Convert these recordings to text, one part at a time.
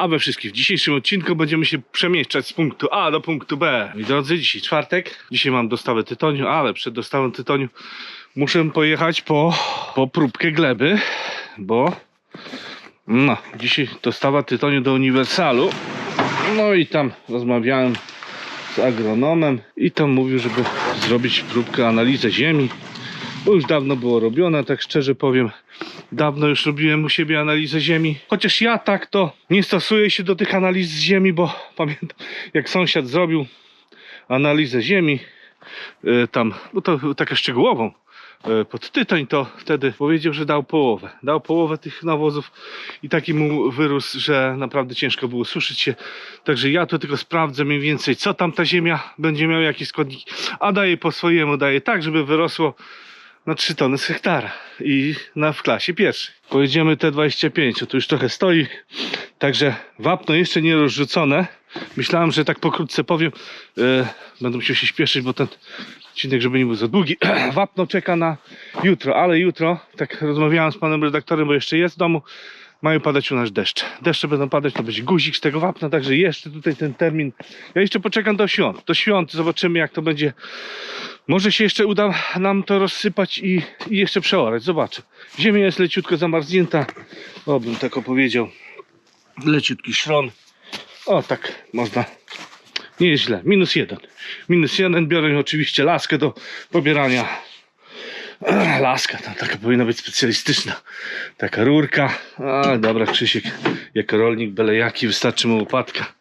A we wszystkich w dzisiejszym odcinku będziemy się przemieszczać z punktu A do punktu B. Moi drodzy, dzisiaj czwartek, dzisiaj mam dostawę tytoniu, ale przed dostawą tytoniu muszę pojechać po, po próbkę gleby, bo no, dzisiaj dostawa tytoniu do Uniwersalu. No i tam rozmawiałem z agronomem i tam mówił, żeby zrobić próbkę, analizę ziemi. Bo już dawno było robione, tak szczerze powiem. Dawno już robiłem u siebie analizę ziemi. Chociaż ja tak to nie stosuję się do tych analiz z ziemi, bo pamiętam jak sąsiad zrobił analizę ziemi, y, tam, bo to taką szczegółową, y, pod tytoń, to wtedy powiedział, że dał połowę. Dał połowę tych nawozów i taki mu wyrósł, że naprawdę ciężko było suszyć się. Także ja to tylko sprawdzę mniej więcej, co tam ta ziemia będzie miała, jakie składniki, a daję po swojemu, daję tak, żeby wyrosło na 3 tony z hektara i na, w klasie pierwszej. Pojedziemy T25, o tu już trochę stoi, także wapno jeszcze nie rozrzucone. Myślałem, że tak pokrótce powiem, e, będę musiał się śpieszyć, bo ten odcinek, żeby nie był za długi. wapno czeka na jutro, ale jutro, tak rozmawiałem z panem redaktorem, bo jeszcze jest w domu, mają padać u nas deszcze. Deszcze będą padać, to będzie guzik z tego wapna, także jeszcze tutaj ten termin. Ja jeszcze poczekam do świąt. Do świąt zobaczymy, jak to będzie. Może się jeszcze uda nam to rozsypać i, i jeszcze przeorać. Zobaczę. Ziemia jest leciutko zamarznięta. O, bym tak opowiedział. Leciutki szron. O, tak można. Nie jest źle. Minus jeden. Minus jeden. Biorę oczywiście laskę do pobierania Laska, tam taka powinna być specjalistyczna. Taka rurka. A, dobra, Krzysiek, jako rolnik byle jaki, wystarczy mu łopatka.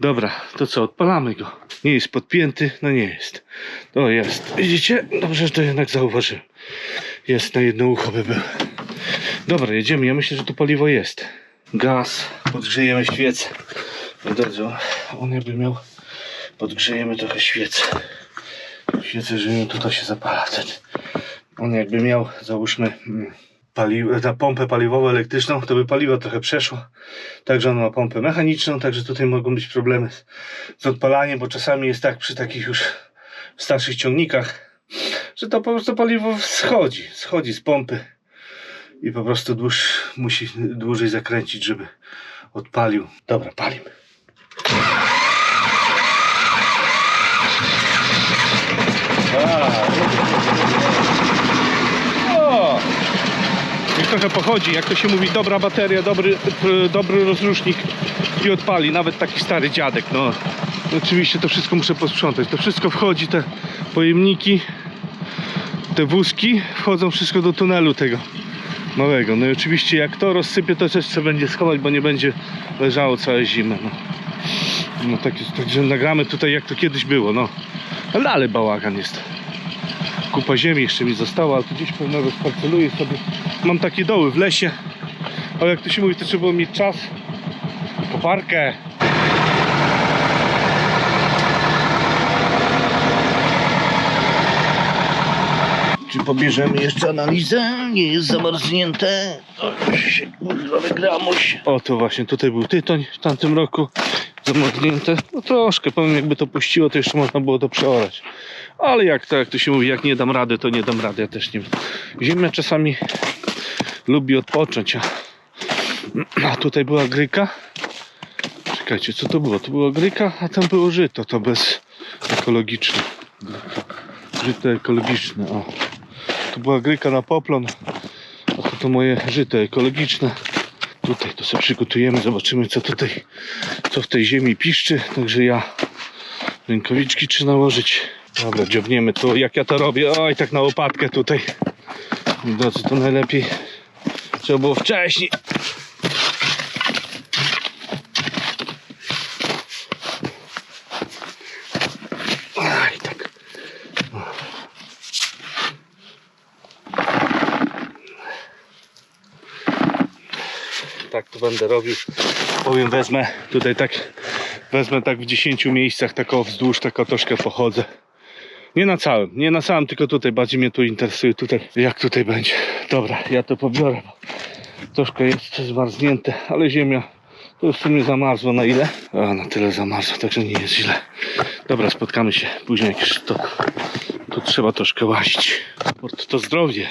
Dobra, to co, odpalamy go. Nie jest podpięty? No nie jest. To jest. Widzicie? Dobrze, że to jednak zauważyłem. Jest na jedno ucho by był. Dobra, jedziemy. Ja myślę, że tu paliwo jest. Gaz. Podgrzejemy świecę. Dobrze, on jakby miał... Podgrzejemy trochę świecę. Świecę, że tutaj się zapala. On jakby miał, załóżmy, mm, paliwo, na pompę paliwowo elektryczną, to by paliwo trochę przeszło. Także on ma pompę mechaniczną, także tutaj mogą być problemy z odpalaniem, bo czasami jest tak przy takich już starszych ciągnikach, że to po prostu paliwo schodzi, schodzi z pompy i po prostu dłuż, musi dłużej zakręcić, żeby odpalił. Dobra, palimy. Trochę pochodzi, jak to się mówi, dobra bateria, dobry, p- dobry rozrusznik i odpali, nawet taki stary dziadek, no. Oczywiście to wszystko muszę posprzątać, to wszystko wchodzi, te pojemniki, te wózki, wchodzą wszystko do tunelu tego małego. No i oczywiście jak to rozsypię, to też trzeba będzie schować, bo nie będzie leżało całe zimę, no. No tak także nagramy tutaj jak to kiedyś było, no. Ale, ale bałagan jest kupa ziemi jeszcze mi została, ale tu gdzieś pewno rozparceluję sobie. Mam takie doły w lesie, ale jak to się mówi, to trzeba było mieć czas. Koparkę. Czy pobierzemy jeszcze analizę? Nie jest zamarznięte. O, się kurwa. O, to właśnie, tutaj był tytoń w tamtym roku. Zamknięte. No troszkę, powiem, jakby to puściło, to jeszcze można było to przeorać. Ale jak to, jak to się mówi, jak nie dam rady, to nie dam rady, ja też nie wiem. Ziemia czasami lubi odpocząć, a, a tutaj była gryka. Czekajcie, co to było? To była gryka, a tam było żyto, to bez ekologiczne. Żyto ekologiczne, o. Tu była gryka na poplon, a to, to moje żyto ekologiczne. Tutaj to sobie przygotujemy, zobaczymy co tutaj, co w tej ziemi piszczy. Także ja rękawiczki czy nałożyć. Dobra, dziobniemy to, jak ja to robię. Oj, tak na łopatkę tutaj. Drodzy, to najlepiej trzeba było wcześniej. Tak to będę robił. Powiem, wezmę tutaj tak, wezmę tak w 10 miejscach, tak o wzdłuż, tak o troszkę pochodzę. Nie na całym, nie na całym, tylko tutaj, bardziej mnie tu interesuje tutaj, jak tutaj będzie. Dobra, ja to pobiorę, bo troszkę jest zmarznięte, ale ziemia to już w sumie zamarzło na ile? A, na tyle zamarzło, także nie jest źle. Dobra, spotkamy się później, jak już to, to trzeba troszkę łazić. Sport to zdrowie.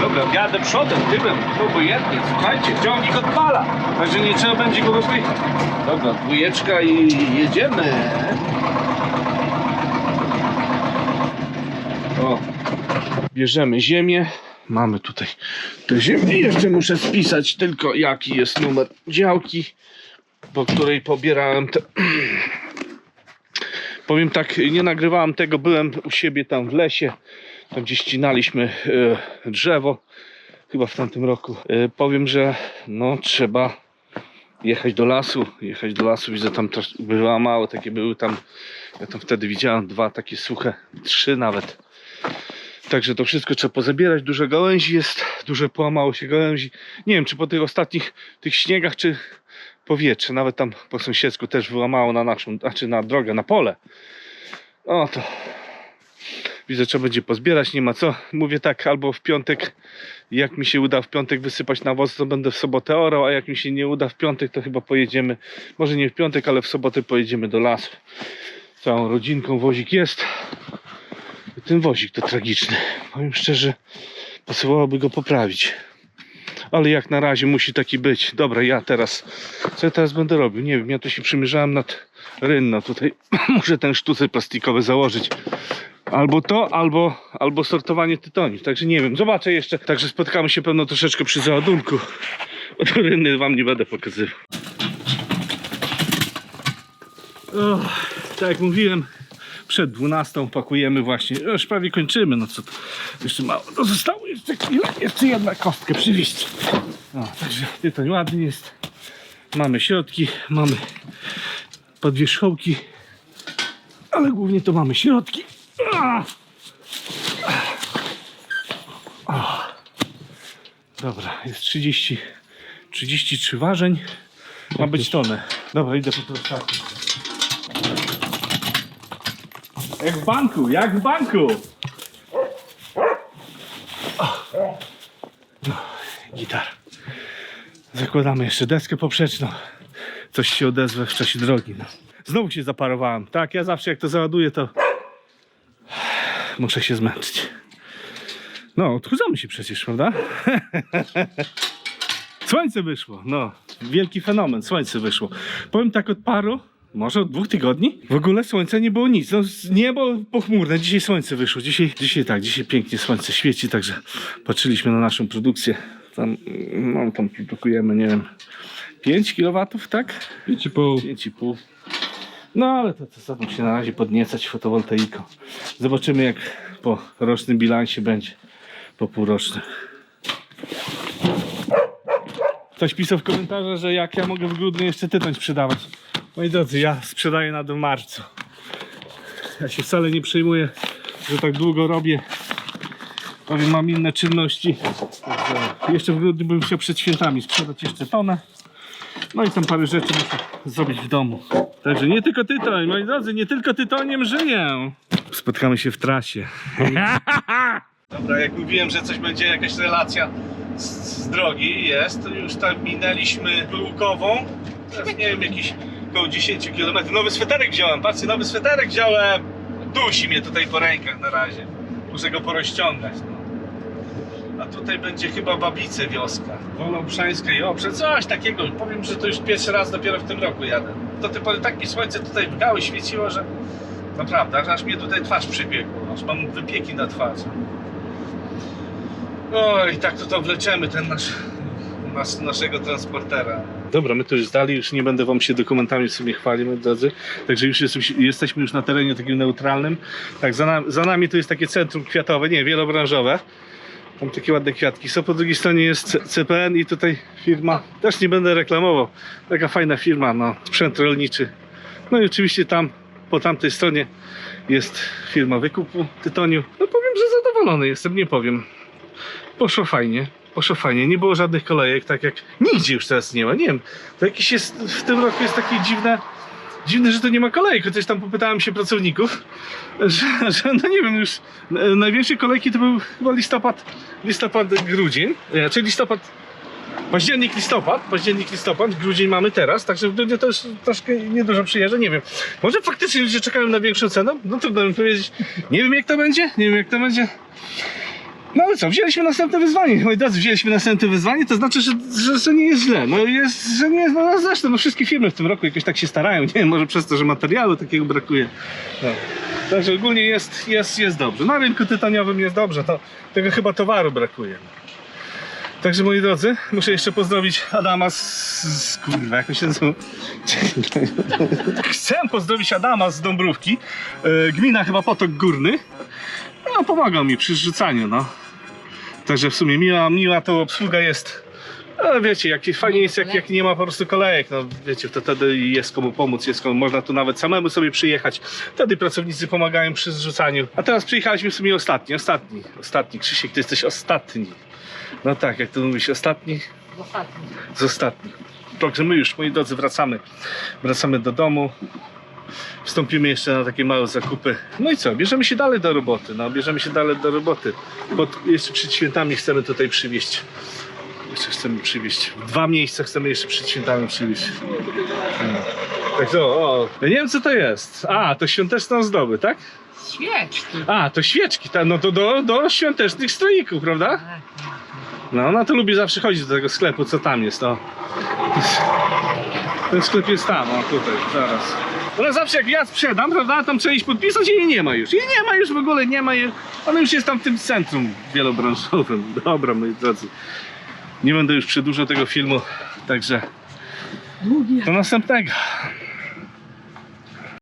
Dobra, jadę przodem, tyłem, obojętnie, słuchajcie, ciągnik odpala, także nie trzeba będzie go rozpychać. Dobra, dwójeczka i jedziemy. O, bierzemy ziemię. Mamy tutaj tę ziemię. Jeszcze muszę spisać tylko jaki jest numer działki, po której pobierałem te... Powiem tak, nie nagrywałem tego, byłem u siebie tam w lesie, tam gdzie ścinaliśmy e, drzewo, chyba w tamtym roku. E, powiem, że no trzeba jechać do lasu, jechać do lasu, widzę tam też bywa mało, takie były tam, ja tam wtedy widziałem dwa takie suche, trzy nawet. Także to wszystko trzeba pozabierać, dużo gałęzi jest, dużo połamało się gałęzi. Nie wiem, czy po tych ostatnich tych śniegach, czy powietrze, nawet tam po sąsiedzku też wyłamało na naszą, znaczy na drogę, na pole. O to widzę, trzeba będzie pozbierać, nie ma co. Mówię tak, albo w piątek, jak mi się uda w piątek wysypać nawóz, to będę w sobotę orał, a jak mi się nie uda w piątek, to chyba pojedziemy, może nie w piątek, ale w sobotę pojedziemy do lasu. Całą rodzinką wozik jest. Ten wozik to tragiczny. Powiem szczerze, pasowałoby go poprawić. Ale jak na razie musi taki być. Dobra, ja teraz, co ja teraz będę robił? Nie wiem, ja tu się przymierzałem nad rynno. Tutaj muszę ten sztucer plastikowy założyć. Albo to, albo, albo sortowanie tytoniu. Także nie wiem, zobaczę jeszcze. Także spotkamy się pewno troszeczkę przy załadunku. Bo to rynny wam nie będę pokazywał. O, tak jak mówiłem, przed 12 pakujemy właśnie. Już prawie kończymy, no co to jeszcze mało. To zostało jeszcze jeszcze jedna kostkę przywieźć. No, także tytoń ładny jest. Mamy środki, mamy podwierzchołki, ale głównie to mamy środki. A! O. Dobra, jest 30, 33 ważeń. Ma być tonę. Dobra, idę po to Jak w banku, jak w banku. No, gitar. Zakładamy jeszcze deskę poprzeczną. Coś się odezwę w czasie drogi. No. Znowu się zaparowałem. Tak, ja zawsze jak to załaduję, to muszę się zmęczyć. No, odchudzamy się przecież, prawda? Słońce wyszło, no. Wielki fenomen, słońce wyszło. Powiem tak od paru, może od dwóch tygodni. W ogóle słońca nie było nic. No, z- niebo pochmurne, dzisiaj słońce wyszło. Dzisiaj, dzisiaj tak, dzisiaj pięknie słońce świeci, także patrzyliśmy na naszą produkcję. Tam, no, tam produkujemy, nie wiem, 5 kW, tak? 5,5. 5,5. No ale to, to zaczną się na razie podniecać fotowoltaiką. Zobaczymy jak po rocznym bilansie będzie, po półrocznym. Ktoś pisał w komentarzach, że jak ja mogę w grudniu jeszcze tytoń sprzedawać. Moi drodzy, ja sprzedaję nawet w marcu. Ja się wcale nie przejmuję, że tak długo robię. Powiem, mam inne czynności. Jeszcze w grudniu bym chciał przed świętami sprzedać jeszcze tonę. No i tam parę rzeczy muszę zrobić w domu. Także nie tylko tytoń, moi drodzy, nie tylko tytoniem żyję. Spotkamy się w trasie. Dobra, jak mówiłem, że coś będzie, jakaś relacja z, z drogi jest, już tam minęliśmy Łukową. Teraz nie wiem, jakieś około 10 km. Nowy sweterek wziąłem, patrzcie, nowy sweterek wziąłem. Dusi mnie tutaj po rękach na razie. Muszę go porozciągać. No. A tutaj będzie chyba Babice wioska. Wola Obszańska i Oprze, coś takiego. Powiem, że to już pierwszy raz dopiero w tym roku jadę. Do tej pory tak mi słońce tutaj w gały świeciło, że naprawdę, aż- mnie tutaj twarz przybiegło. Aż mam wypieki na twarzy. Oj, tak to to wleczemy ten nasz, naszego transportera. Dobra, my to już zdali, już nie będę wam się dokumentami w sumie chwalił, moi drodzy. Także już jesteśmy, już na terenie takim neutralnym. Tak, za, nam, za nami to jest takie centrum kwiatowe, nie, wielobranżowe. Tam takie ładne kwiatki są. Po drugiej stronie jest CPN i tutaj firma, też nie będę reklamował, taka fajna firma, no, sprzęt rolniczy. No i oczywiście tam, po tamtej stronie jest firma wykupu tytoniu. No powiem, że zadowolony jestem, nie powiem. Poszło fajnie, poszło fajnie. Nie było żadnych kolejek, tak jak nigdzie już teraz nie ma. Nie wiem, to jakiś jest, w tym roku jest takie dziwne, dziwne, że to nie ma kolejek. Chociaż tam popytałem się pracowników, że, że no nie wiem, już e, największe kolejki to był chyba listopad, listopad, grudzień, e, czyli listopad, październik, listopad, październik, listopad, grudzień mamy teraz, także w grudniu to już troszkę niedużo przyjeżdża, nie wiem. Może faktycznie ludzie czekają na większą cenę? No trudno mi powiedzieć. Nie wiem jak to będzie, nie wiem jak to będzie. No ale co, wzięliśmy następne wyzwanie. Moi drodzy, wzięliśmy następne wyzwanie, to znaczy, że, że, że nie jest źle. No jest, że nie jest, no zresztą, no wszystkie firmy w tym roku jakoś tak się starają. Nie wiem, może przez to, że materiału takiego brakuje. No. Także ogólnie jest, jest, jest dobrze. Na rynku tytoniowym jest dobrze, to tego chyba towaru brakuje. Także moi drodzy, muszę jeszcze pozdrowić Adama z, z kurwa, jak się nazywa? Chcę pozdrowić Adama z Dąbrówki. E, gmina chyba Potok Górny. No, pomagał mi przy zrzucaniu, no. Także w sumie miła, miła to obsługa jest. Ale wiecie, jak fajnie jest, jak, jak nie ma po prostu kolejek, no wiecie, to wtedy jest komu pomóc, jest komu, można tu nawet samemu sobie przyjechać. Wtedy pracownicy pomagają przy zrzucaniu. A teraz przyjechaliśmy w sumie ostatni, ostatni, ostatni. Krzysiek, ty jesteś ostatni. No tak, jak to mówisz, ostatni? Ostatni. z ostatnich. Także my już, moi drodzy, wracamy. Wracamy do domu. Wstąpimy jeszcze na takie małe zakupy. No i co? Bierzemy się dalej do roboty. No, bierzemy się dalej do roboty. Bo t- jeszcze przed świętami chcemy tutaj przywieźć. Jeszcze chcemy przywieźć. Dwa miejsca chcemy jeszcze przed świętami przywieźć. No. Także o, o. Ja nie wiem co to jest. A, to świąteczne ozdoby, tak? Świeczki. A, to świeczki. Ta, no to do, do świątecznych stroików, prawda? Tak, tak. No, ona to lubi zawsze chodzić do tego sklepu, co tam jest, o. Ten sklep jest tam, o tutaj, zaraz. Ona zawsze jak ja sprzedam, prawda, tam trzeba iść podpisać i jej nie ma już. Jej nie ma już w ogóle, nie ma jej. Ona już jest tam w tym centrum wielobranżowym. Dobra, moi drodzy. Nie będę już przedłużał tego filmu, także do następnego.